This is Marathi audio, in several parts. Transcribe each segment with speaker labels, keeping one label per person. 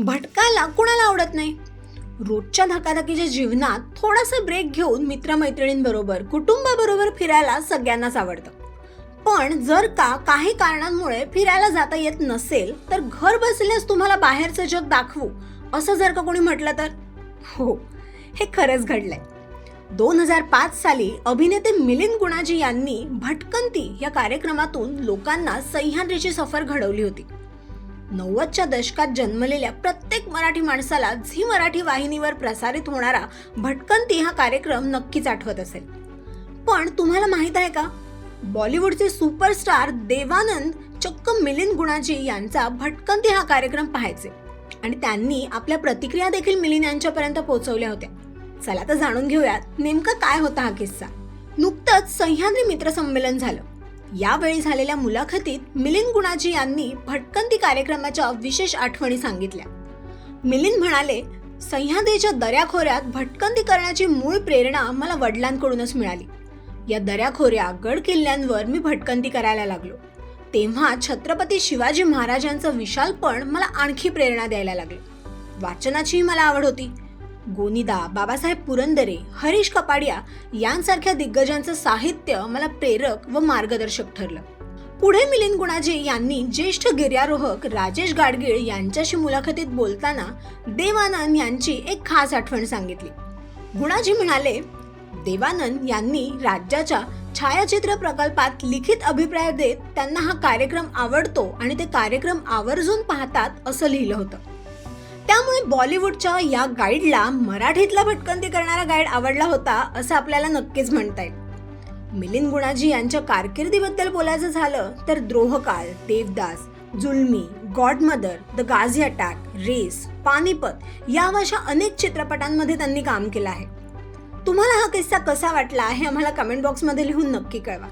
Speaker 1: भटकायला कुणाला आवडत नाही. रोजच्या धकाधकीच्या जीवनात थोडासा ब्रेक घेऊन मित्रमैत्रिणींबरोबर कुटुंबाबरोबर फिरायला सगळ्यांनाच आवडतं. पण जर का काही कारणांमुळे फिरायला जाता येत नसेल तर घर बसल्यास तुम्हाला बाहेरचं जग दाखवू असं जर का कोणी म्हटलं तर? हो हे खरंच घडलंय. दोन हजार पाच साली अभिनेते मिलिंद गुणाजी यांनी भटकंती या कार्यक्रमातून लोकांना सह्याद्रीची सफर घडवली होती. नव्वदच्या दशकात जन्मलेल्या प्रत्येक मराठी माणसाला झी मराठी वाहिनीवर प्रसारित होणारा भटकंती हा कार्यक्रम नक्कीच आठवत असेल. पण तुम्हाला माहीत आहे का? बॉलिवूडचे सुपरस्टार देवानंद चक्क मिलिंद गुणाजी यांचा भटकंती हा कार्यक्रम पाहायचे. आणि त्यांनी आपल्या प्रतिक्रिया देखील मिलिंद यांच्यापर्यंत पोहोचवल्या होत्या. चला तर जाणून घेऊयात नेमका काय होता हा किस्सा. नुकतंच सह्याद्री मित्र संमेलन झालं. यावेळी झालेल्या मुलाखतीत मिलिंद गुणाजी यांनी भटकंती कार्यक्रमाच्या विशेष आठवणी सांगितल्या. मिलिंद म्हणाले सह्याद्रीच्या दऱ्याखोऱ्यात भटकंती करण्याची मूळ प्रेरणा मला वडिलांकडूनच मिळाली. या दऱ्याखोऱ्या गड किल्ल्यांवर मी भटकंती करायला लागलो. तेव्हा छत्रपती शिवाजी महाराजांचं विशालपण मला आणखी प्रेरणा द्यायला लागले. वाचनाचीही मला आवड होती. गोनिदा बाबासाहेब पुरंदरे हरीश कपाडिया यांसारख्या दिग्गजांचं साहित्य मला प्रेरक व मार्गदर्शक ठरलं. पुढे मिलिंद गुणाजी यांनी ज्येष्ठ गिर्यारोहक राजेश गाडगीळ यांच्याशी मुलाखतीत बोलताना देवानंद यांची एक खास आठवण सांगितली. गुणाजी म्हणाले देवानंद यांनी राज्याच्या छायाचित्र प्रकल्पात लिखित अभिप्राय देत त्यांना हा कार्यक्रम आवडतो आणि ते कार्यक्रम आवर्जून पाहतात असं लिहिलं होतं. त्यामुळे बॉलिवूडच्या या गाईडला मराठीतला भटकंती करणारा गाईड आवडला होता असं आपल्याला नक्कीच म्हणता येईल. मिलिंद गुणाजी यांच्या कारकिर्दीबद्दल बोलायचं झालं तर Drohkaal Devdas Julmi godmother the Ghazi attack race Panipat या अशा अनेक चित्रपटांमध्ये त्यांनी काम केलं आहे. तुम्हाला हा किस्सा कसा वाटला हे आम्हाला कमेंट बॉक्समध्ये लिहून नक्की कळवा.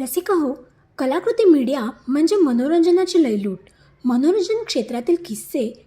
Speaker 2: रसिका हो कलाकृती मीडिया म्हणजे मनोरंजनाची लयलूट. मनोरंजन क्षेत्रातील किस्से